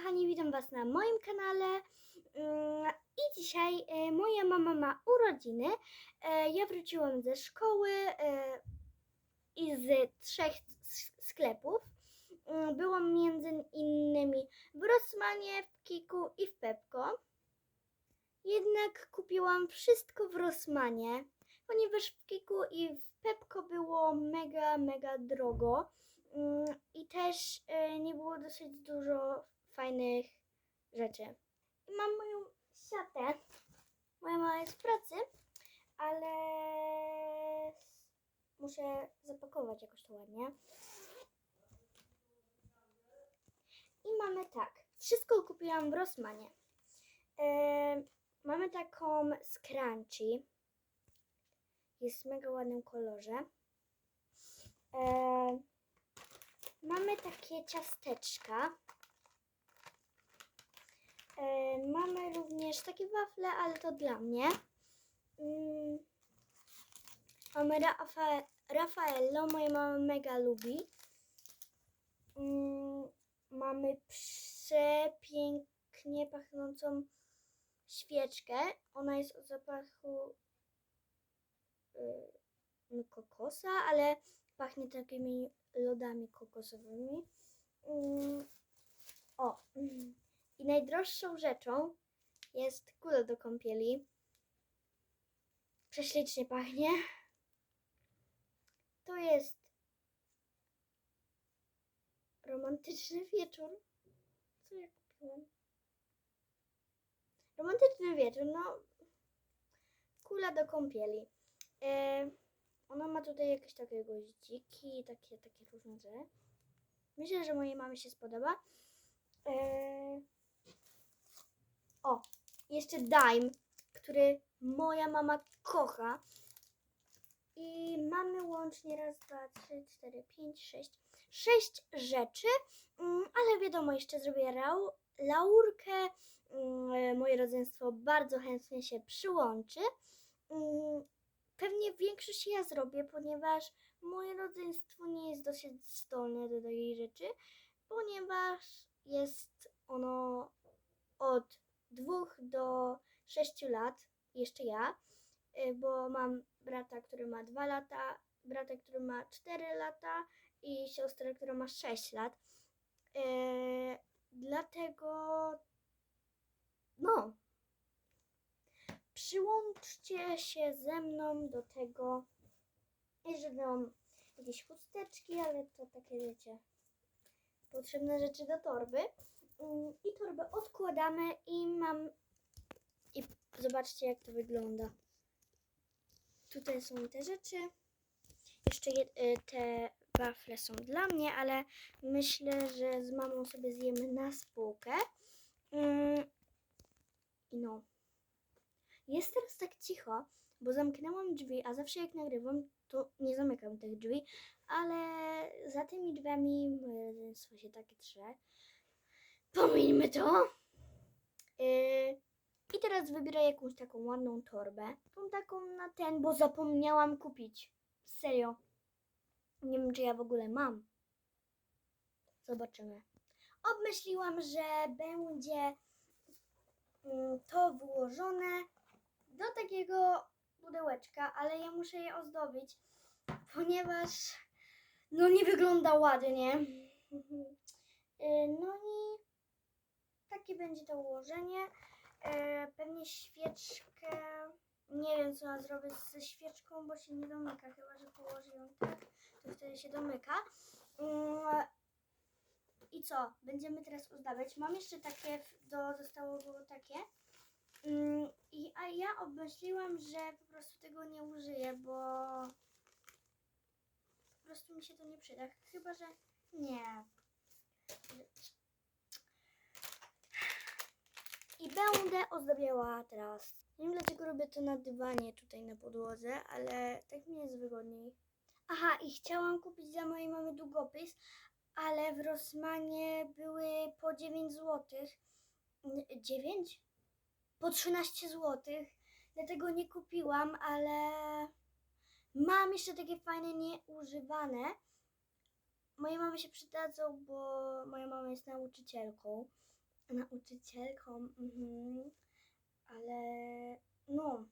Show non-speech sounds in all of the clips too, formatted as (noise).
kochani, witam Was na moim kanale. Mm, I dzisiaj e, moja mama ma urodziny. E, Ja wróciłam ze szkoły e, i z trzech sklepów. Mm, Byłam między innymi w Rossmanie, w Kiku i w Pepko. Jednak kupiłam wszystko w Rossmanie, ponieważ w Kiku i w Pepko było mega, mega drogo. Mm, I też nie było dosyć dużo fajnych rzeczy. I mam moją siatę. Moja mama jest w pracy, ale muszę zapakować jakoś to ładnie. I mamy tak. Wszystko kupiłam w Rossmanie. E, mamy taką scrunchie. Jest w mega ładnym kolorze. E, Mamy takie ciasteczka. E, również takie wafle, ale to dla mnie. Mm, mamy Rafa, Raffaello, moja mama mega lubi. Mm, mamy przepięknie pachnącą świeczkę. Ona jest o zapachu y, kokosa, ale pachnie takimi lodami kokosowymi. Mm, O, i najdroższą rzeczą jest kula do kąpieli. Prześlicznie pachnie. To jest romantyczny wieczór. Co ja kupiłam? Romantyczny wieczór, no. Kula do kąpieli. E, ona ma tutaj jakieś takie goździki, takie, takie różne rzeczy. Myślę, że mojej mamie się spodoba. Eee... Jeszcze Dime, który moja mama kocha. I mamy łącznie raz, dwa, trzy, cztery, pięć, sześć. Sześć rzeczy, mm, ale wiadomo, jeszcze zrobię laurkę. Mm, Moje rodzeństwo bardzo chętnie się przyłączy. Mm, Pewnie większość ja zrobię, ponieważ moje rodzeństwo nie jest dosyć zdolne do takiej rzeczy, ponieważ jest ono od dwóch do sześciu lat, jeszcze ja, y, bo mam brata, który ma dwa lata, brata, który ma cztery lata i siostrę, która ma sześć lat. Y, Dlatego, no, przyłączcie się ze mną do tego. Jeszcze mam jakieś chusteczki, ale to takie wiecie, potrzebne rzeczy do torby. Mm, I torbę odkładamy i mam. I zobaczcie, jak to wygląda. Tutaj są te rzeczy. Jeszcze je, y, te wafle są dla mnie, ale myślę, że z mamą sobie zjemy na spółkę. Mm, I no. Jest teraz tak cicho, bo zamknęłam drzwi, a zawsze jak nagrywam, to nie zamykam tych drzwi, ale za tymi drzwiami moje rodzeństwo się takie trze. Pomińmy to. Yy, I teraz wybiorę jakąś taką ładną torbę. Tą taką na ten, bo zapomniałam kupić. Serio. Nie wiem, czy ja w ogóle mam. Zobaczymy. Obmyśliłam, że będzie mm, to włożone do takiego pudełeczka, ale ja muszę je ozdobić, ponieważ no nie wygląda ładnie. (laughs) Y, No i takie będzie to ułożenie. E, Pewnie świeczkę. Nie wiem, co mam zrobić ze świeczką, bo się nie domyka. Chyba, że położę ją tak, to wtedy się domyka. Mm, I co? Będziemy teraz ozdabiać. Mam jeszcze takie, do, zostało było takie. Mm, I, a ja obmyśliłam, że po prostu tego nie użyję, bo po prostu mi się to nie przyda. Chyba, że nie. I będę ozdabiała teraz. Nie wiem dlaczego robię to na dywanie tutaj na podłodze, ale tak mi jest wygodniej. Aha, i chciałam kupić dla mojej mamy długopis, ale w Rossmanie były po 9 zł. 9? Po 13 zł. Dlatego nie kupiłam, ale mam jeszcze takie fajne nieużywane. Moje mamy się przydadzą, bo moja mama jest nauczycielką nauczycielką, mhm, ale no,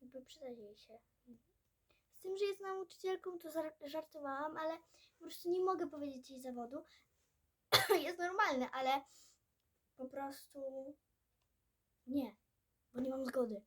jakby przyda jej się. Z tym, że jest nauczycielką, to żartowałam, ale po prostu nie mogę powiedzieć jej zawodu. (coughs) jest normalne, ale po prostu nie, bo nie mam zgody.